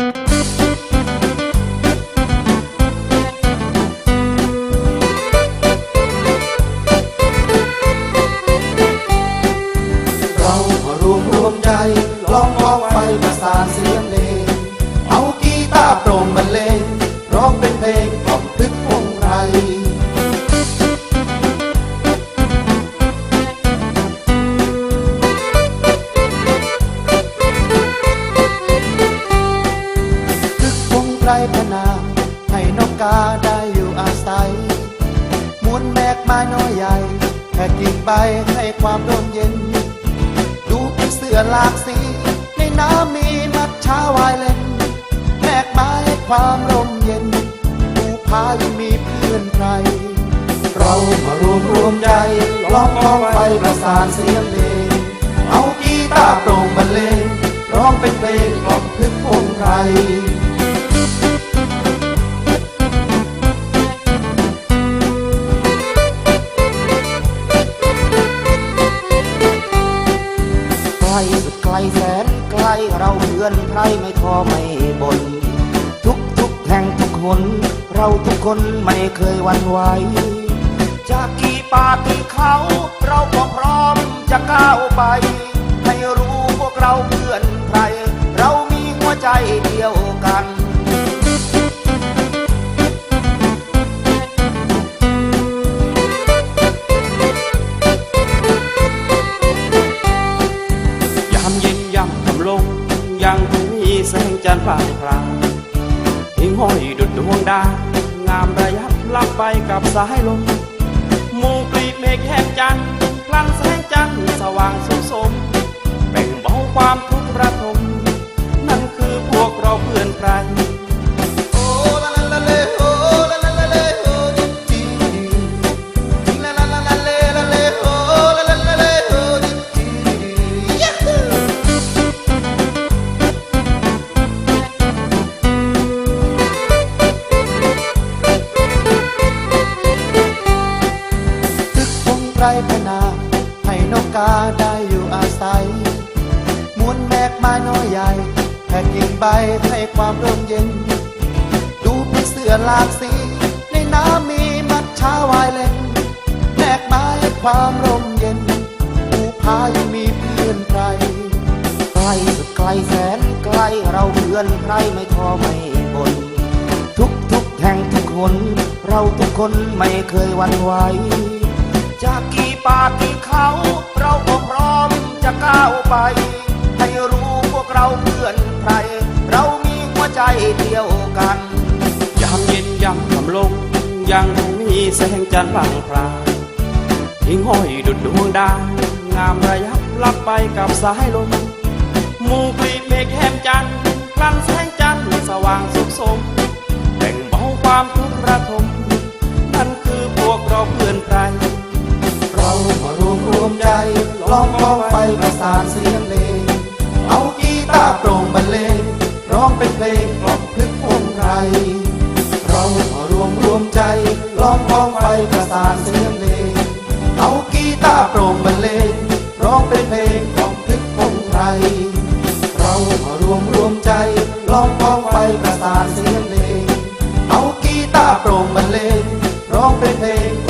เร ไรพนาให้นกกาได้อยู่อาศัยมวลแมกไม้น้อยใหญ่แค่กิ่งใบให้ความร่มเย็น ดูเป็นเสือหลากสี ในน้ำมีมัดช้าวายเล่นแมกไม้ให้ความร่มเย็นภูพายังมีเพื่อนใคร เรามารวมรวมใจล้อมกองไฟประสานเสียงเพลงเอากีตาร์โปร่งบรรเลงร้องเป็นเพลงกล่อมพึกพงไพร แสนไกลเราเพื่อนใครไม่ท้อไม่บนทุกทุกแห่งทุกคน เราทุกคนไม่เคยวันไหวจากกี่ป่ากี่เขา เราก็พร้อมจะก้าวไป ให้รู้พวกเราเพื่อนใครเรามีหัวใจเดียว แสงคร์พลางพลางหิ่งห้อยดุดดวงดาว งามระยับลับไปกับสายลมมู่กลีบเมฆแห่งจันทร์กลันแส ได้อยู่อาศัยมวลแมกไม้น้อยใหญ่แผ่กิ่งใบให้ความร่มเย็น ดูเป็นเสือหลากสี ในน้ำมีมัดช้าวายเล่นแมกไม้ให้ความร่มเย็นภูพายังมีเพื่อนใครไกลสุดไกลแสนไกลเราเพื่อนใครไม่ท้อไม่บนทุกทุกแห่งทุกคน เราทุกคนไม่เคยหวันไหวจากกี ป่ากี่เขาเราก็พร้อมจะก้าวไป ให้รู้พวกเราเพื่อนใคร เรามีหัวใจเดียวกัน ยามเย็นยามทำลงยังคงมีแสงจันทร์พลางพลางหิ่งห้อยดุดดวงดาวงามระยับลับไปกับสายลมมู่กลีเมฆแหมจันทร์พลันแสงจันทร์สว่างสุขสม แบ่งเบาความทุกข์ระทม ล้องร้องไปประสานเสียงเลงเอากีตาร์โปร่งบรรเลงร้องเป็นเพลงกล่อมพึกองใครเราขอรวมรวมใจล้องร้องไปประสานเสียงเลงเอากีตาร์โปร่งบรรเลงร้องเป็นเพลงกล่อมพึกองใครเราขอรวมรวมใจล้องร้องไปประสานเสียงเลงเอากีตาร์โปร่งบรรเลงร้องเป็นเพลง